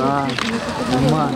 А, нема.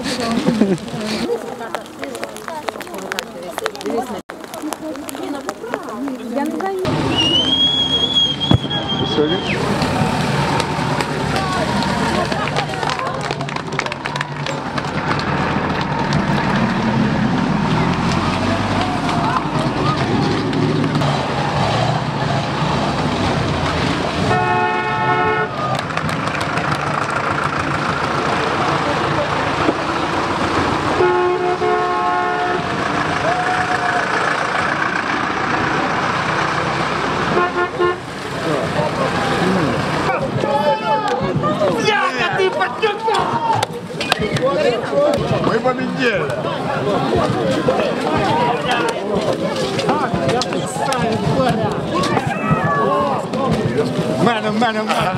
Мы победили. Мене, в мене, в мене.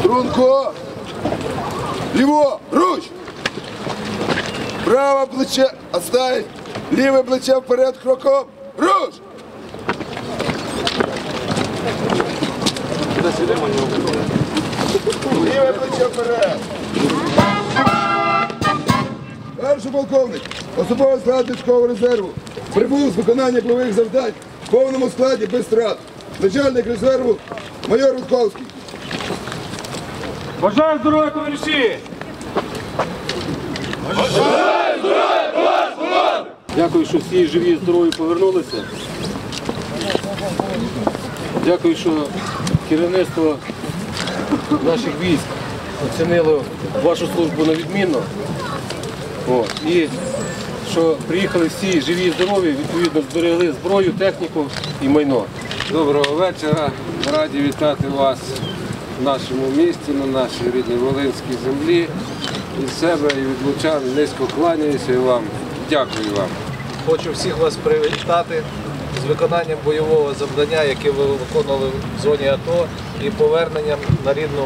Струнко! Ліво! Руч! Право плече оставить! Ліве плече вперед кроком! Руч! Ліве плече вперед! Перший полковник, особовий склад військового резерву, прибув з виконання бойових завдань в повному складі без втрат. Начальник резерву майор Рудковський. Бажаю здоров'я, товариші! Дякую, що всі живі і здорові повернулися. Дякую, що керівництво наших військ оцінило вашу службу на відмінно. О, і що приїхали всі живі і здорові, відповідно зберегли зброю, техніку і майно. Доброго вечора. Раді вітати вас в нашому місті, на нашій рідній Волинській землі. Від себе і від лучан низько кланяюся і вам. Дякую вам. Хочу всіх вас привітати з виконанням бойового завдання, яке ви виконували в зоні АТО, і поверненням на рідну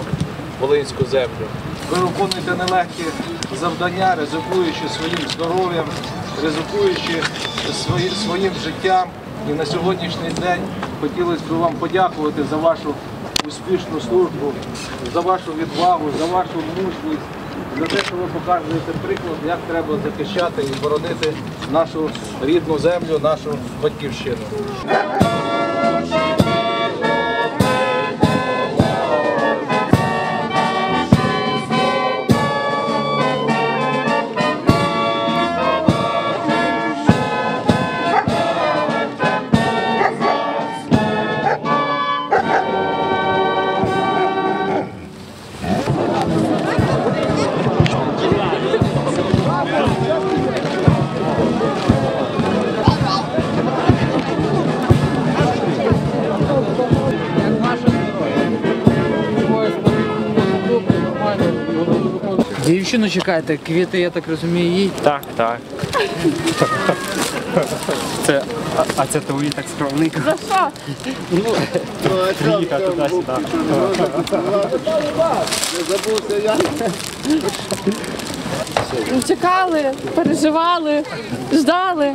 Волинську землю. Ви виконуєте нелегкі завдання, ризикуючи своїм здоров'ям, ризикуючи свої- своїм життям. І на сьогоднішній день хотілося б вам подякувати за вашу успішну службу, за вашу відвагу, за вашу мужність, за те, що ви показуєте приклад, як треба захищати і боронити нашу рідну землю, нашу батьківщину. Дівчину чекаєте, квіти, я так розумію, їй. Так, так. Це, а, а це твої так скромненько. За що? Ну, квіта туди-сюди. Чекали, переживали, ждали.